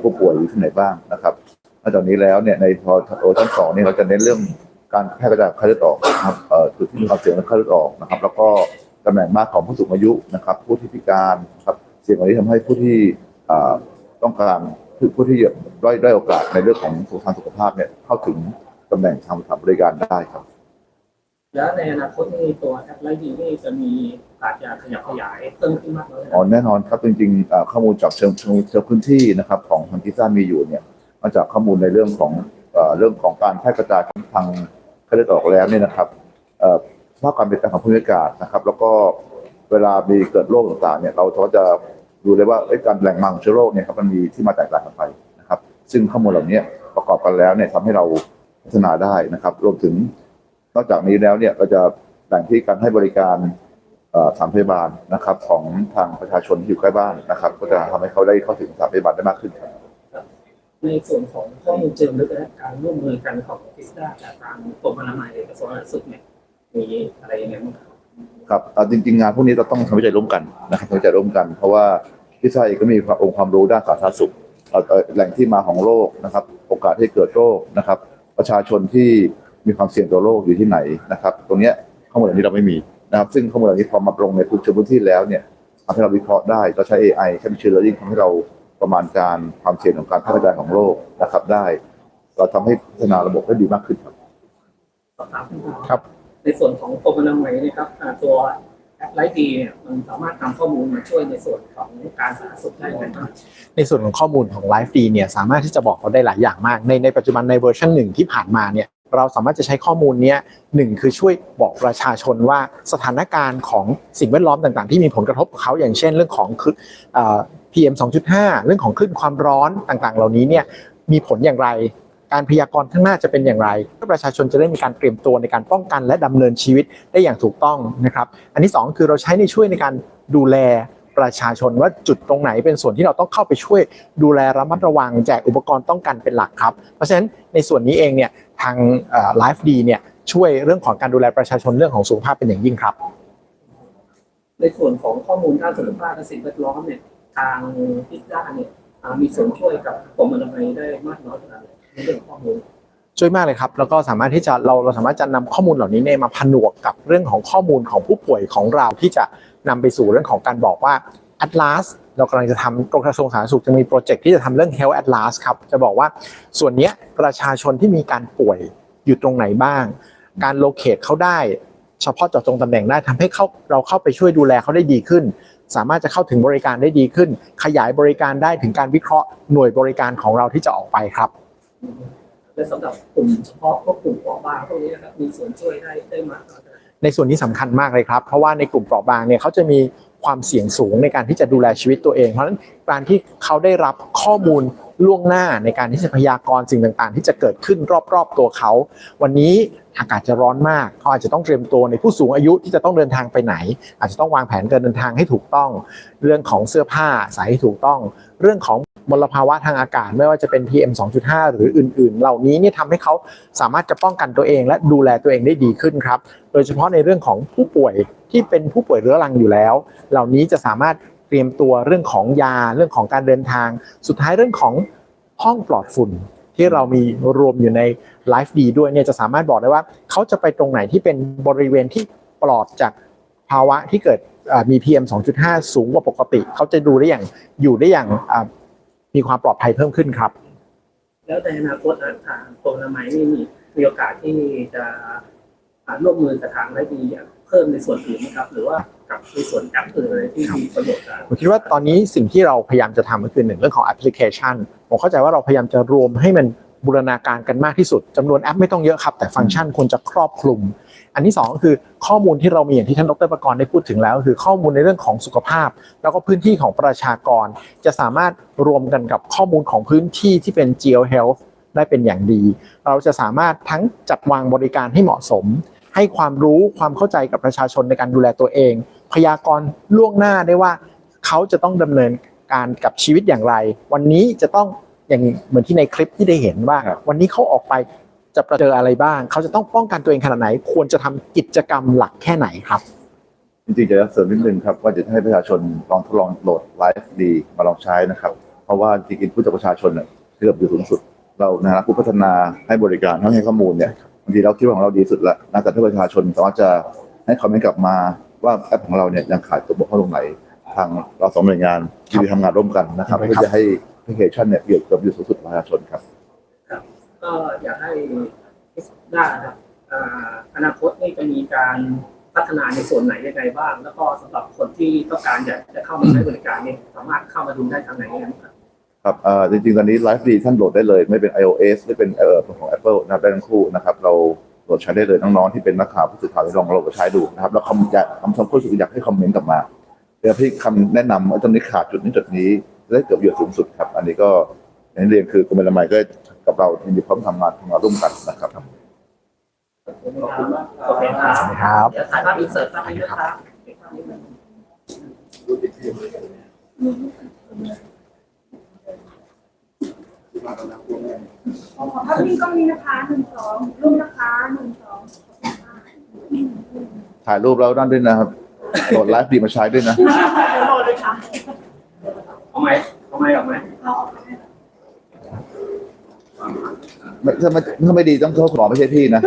ผู้ป่วยอยู่ที่ไหนบ้างนะครับนอกจากนี้แล้วเนี่ยในพอโอชั้นสองเนี่ยเราจะเน้นเรื่องการแพร่กระจายไข้เลือดออกนะครับเอ่อจุดที่มีความเสี่ยงของไข้เลือดออกนะครับ แล้วก็ตำแหน่งมากของผู้สูงอายุนะครับ ผู้ที่พิการนะครับเสี่ยงเหล่านี้ทำให้ผู้ที่อ่าต้องการคือผู้ที่ด้อยด้อยโอกาสในเรื่องของสุขภาพสุขภาพเนี่ยเข้าถึงตำแหน่งทางสถานบริการได้ครับ แล้วในอนาคตนี่ตัวแอปไลท์ดีนี่จะมีอาจจะขยับขยายเพิ่มขึ้นมากน้อยอ๋อแน่นอนครับจริงๆอ่าข้อมูลจากเชิงเชิงเชิงพื้นที่นะครับของทางกิซ่ามีอยู่เนี่ยมาจากข้อมูลในเรื่องของเอ่อเรื่องของการแพร่กระจายของทางไข้เลือดออกแล้วเนี่ยนะครับเอ่อสภาพการเปลี่ยนแปลงของภูมิอากาศนะครับ แล้วก็เวลามีเกิดโรคต่างๆเนี่ยเราก็จะดูเลยว่าเอ้ยการแหล่งมาของเชื้อโรคเนี่ยครับมันมีที่มาแตกต่างกันไปนะครับ ซึ่งข้อมูลเหล่านี้ประกอบกันแล้วเนี่ยทำให้เราพัฒนาได้นะครับ รวมถึง นอกจากนี้แล้วเนี่ยเราจะแบ่งที่การให้บริการเอ่อสถานพยาบาลนะครับ ของทางประชาชนที่อยู่ใกล้บ้านนะครับ ก็จะทำให้เขาได้เข้าถึงสถานพยาบาลได้มากขึ้นครับในส่วนของข้อมูลเชิงลึกและการร่วมมือกันของกิสดาจากทางกรมอนามัยกระทรวงสาธารณสุขเนี่ยมีอะไรยังไงบ้างครับครับเอ่อจริงๆงานพวกนี้เราต้องทำวิจัยร่วมกันนะครับทำวิจัยร่วมกัน เพราะว่าพิซซ่าเองก็มีความองค์ความรู้ด้านสาธารณสุขเอ่อเอ่อแหล่งที่มาของโรคนะครับ โอกาสที่เกิดโรคนะครับ ประชาชนที่ มีความเสี่ยงต่อโรคอยู่ที่ไหนนะครับ ตรงเนี้ยข้อมูลเหล่านี้เราไม่มีนะครับซึ่งข้อมูลเหล่านี้พอมาลงในพื้นที่พื้นที่แล้วเนี่ยทำให้เราวิเคราะห์ได้เราใช้ AI ใช้ Machine Learning ทำให้เราประมาณการความเสี่ยงของการแพร่กระจายของโรคนะครับได้ เราทำให้พัฒนาระบบได้ดีมากขึ้นครับสอบถามคุณหมอครับในส่วนของกรมอนามัยเนะครับอ่าตัวแอปไลท์ดีเนี่ยมันสามารถนำข้อมูลมาช่วยในส่วนของการสาธารณสุขได้ไหมครับในส่วนของข้อมูลของ Life D เนี่ยสามารถที่จะบอกเราได้หลายอย่างมากในในปัจจุบันในเวอร์ชันหนึ่งที่ผ่านมาเนี่ย เราสามารถจะใช้ข้อมูลนี้หนึ่งคือช่วยบอกประชาชนว่าสถานการณ์ของสิ่งแวดล้อมต่างๆ ที่มีผลกระทบกับเขาอย่างเช่น เรื่องของคือเอ่อ PM 2.5 เรื่องของคลื่นความร้อนต่างๆ เหล่านี้เนี่ยมีผลอย่างไรการพยากรณ์ข้างหน้าจะเป็นอย่างไรเพื่อประชาชนจะได้มีการเตรียมตัวในการป้องกันและดำเนินชีวิตได้อย่างถูกต้องนะครับ อันที่สองคือเราใช้ในช่วยในการดูแล ประชาชนว่าจุดตรงไหนเป็นส่วนที่เราต้องเข้าไปช่วยดูแลระมัดระวังแจกอุปกรณ์ป้องกันเป็นหลักครับ เพราะฉะนั้นในส่วนนี้เองเนี่ยทางไลฟ์ดีเนี่ยช่วยเรื่องของการดูแลประชาชนเรื่องของสุขภาพเป็นอย่างยิ่งครับ ในส่วนของข้อมูลด้านสุขภาพและสิ่งแวดล้อมเนี่ยทางกิสดาเนี่ยอ่ามีส่วนช่วยกับกรมอนามัยได้มากน้อยขนาดไหนในเรื่องของข้อมูลช่วยมากเลยครับแล้วก็สามารถที่จะเราเราสามารถจะนำข้อมูลเหล่านี้เนี่ยมาผนวกกับเรื่องของข้อมูลของผู้ป่วยของเราที่จะ นำไปสู่เรื่องของการบอกว่า Atlas เรากำลังจะทำกระทรวงสาธารณสุขจะมีโปรเจกต์ที่จะทำเรื่อง Health Atlas ครับ จะบอกว่าส่วนนี้ประชาชนที่มีการป่วยอยู่ตรงไหนบ้าง การโลเคตเขาได้เฉพาะเจาะจงตำแหน่งได้ทำให้เขาเราเข้าไปช่วยดูแลเขาได้ดีขึ้น สามารถจะเข้าถึงบริการได้ดีขึ้น ขยายบริการได้ถึงการวิเคราะห์หน่วยบริการของเราที่จะออกไปครับและสำหรับกลุ่มเฉพาะพวกกลุ่มเปราะบางพวกนี้นะครับมีส่วนช่วยได้ได้มากน้อยขนาดไหน ในส่วนนี้สำคัญมากเลยครับ เพราะว่าในกลุ่มเปราะบางเนี่ยเขาจะมีความเสี่ยงสูงในการที่จะดูแลชีวิตตัวเอง เพราะฉะนั้นการที่เขาได้รับข้อมูล ล่วงหน้าในการที่จะพยากรณ์สิ่งต่างๆ ที่จะเกิดขึ้นรอบๆตัวเขา วันนี้อากาศจะร้อนมากเขาอาจจะต้องเตรียมตัวในผู้สูงอายุที่จะต้องเดินทางไปไหน อาจจะต้องวางแผนการเดินทางให้ถูกต้อง เรื่องของเสื้อผ้าใส่ให้ถูกต้อง เรื่องของมลภาวะทางอากาศไม่ว่าจะเป็น PM 2.5 หรืออื่น ๆ เหล่านี้เนี่ยทำให้เขาสามารถจะป้องกันตัวเอง และดูแลตัวเองได้ดีขึ้นครับ โดยเฉพาะในเรื่องของผู้ป่วยที่เป็นผู้ป่วยเรื้อรังอยู่แล้ว เหล่านี้จะสามารถ เตรียมตัวเรื่องของยาเรื่องของการเดินทาง สุดท้ายเรื่องของห้องปลอดฝุ่นที่เรามีรวมอยู่ใน Life D ด้วยเนี่ยจะสามารถบอกได้ว่าเขาจะไปตรงไหนที่เป็นบริเวณที่ปลอดจากภาวะที่เกิดเอ่อมี PM 2.5 สูงกว่าปกติ เขาจะดูได้อย่างอยู่ได้อย่างมีความปลอดภัยเพิ่มขึ้นครับ แล้วในอนาคตทางกรมอนามัยนี่มีมีโอกาสที่จะร่วมมือกับทางได้ดีอย่างเพิ่มในส่วนอื่นไหมครับ หรือว่า กับในส่วนแอปอื่นอะไรที่มีประโยชน์กับผมคิดว่าตอนนี้สิ่งที่เราพยายามจะทำก็คือหนึ่งเรื่องของแอปพลิเคชันผมเข้าใจว่าเราพยายามจะรวมให้มันบูรณาการกันมากที่สุดจำนวนแอปไม่ต้องเยอะครับ แต่ฟังก์ชันควรจะครอบคลุม อันที่สองก็คือข้อมูลที่เรามีอย่างที่ท่านดรประกรณ์ได้พูดถึงแล้วก็คือข้อมูลในเรื่องของสุขภาพ แล้วก็พื้นที่ของประชากร จะสามารถรวมกันกับข้อมูลของพื้นที่ที่เป็น geo health ได้เป็นอย่างดี เราจะสามารถทั้งจัดวางบริการให้เหมาะสม ให้ความรู้ความเข้าใจกับประชาชนในการดูแลตัวเอง พยากรณ์ล่วงหน้าได้ว่าเขาจะต้องดำเนินการกับชีวิตอย่างไร วันนี้จะต้องอย่างเหมือนที่ในคลิปที่ได้เห็นว่าครับวันนี้เขาออกไปจะเจออะไรบ้าง เขาจะต้องป้องกันตัวเองขนาดไหน ควรจะทำกิจกรรมหลักแค่ไหนครับ จริงๆจะเสริมนิดนึงครับว่าจะให้ประชาชนลองทดลองโหลดไลฟ์ดีมาลองใช้นะครับ เพราะว่าจริงๆผู้จัดประชาชนเนี่ยเกือบอยู่สูงสุด เรานะฮะผู้พัฒนาให้บริการทั้งให้ข้อมูลเนี่ยบางทีเราคิดว่าของเราดีสุดแล้วนะแต่ถ้าประชาชนสามารถจะให้คอมเมนต์กลับมา ว่าแอปของเราเนี่ยยังขาดตัวบกพร่องตรงไหน ทางเราสองหน่วยงานที่ทำงานร่วมกันนะครับครับเพื่อจะให้แอปพลิเคชันเนี่ยเกี่ยวกับอยู่สูงสุดของประชาชนครับ ก็อยากให้ได้นะครับอ่าอนาคตนี่จะมีการพัฒนาในส่วนไหนยังไงบ้าง แล้วก็สำหรับคนที่ต้องการอยากจะเข้ามาใช้บริการเนี่ยสามารถเข้ามาดูได้ทางไหนกันครับ ครับเอ่อจริงๆ ตอนนี้ไลฟ์ดีท่านโหลดได้เลย ไม่เป็น iOS ไม่เป็นเอ่อของ Apple นะครับได้ทั้งคู่นะครับ เรา โหลดใช้ได้เลยน้องๆที่เป็นนักข่าวผู้สื่อข่าวลองโหลดมาใช้ดูนะครับ แล้วคำอยากคำชมผู้สื่ออยากให้คอมเมนต์กลับมาเดี๋ยวพี่คำแนะนำว่าตรงนี้ขาดจุดนี้จุดนี้จะได้เกิดประโยชน์สูงสุดครับ อันนี้ก็อย่างที่เรียนคือกรมอนามัยก็กับเรายินดีพร้อมทำงานทำงานร่วมกันนะครับโอเคครับครับเดี๋ยวถ่ายภาพอินเสิร์ตภาพนี้ด้วยครับ เก็บภาพนี้ด้วยขอภาพิงกล้องนี้นะคะหนึ่งสองรูปนะคะหนึ่งสองถ่ายรูปแล้วนั่นด้วยนะครับโหลดไลฟ์ดีมาใช้ด้วยนะโหลดเลยค่ะเอาไหมเอาไหมเอาไหมเอาออกไม่ถ้าไม่ถ้าไม่ดีต้องโทษหมอไม่ใช่พี่นะ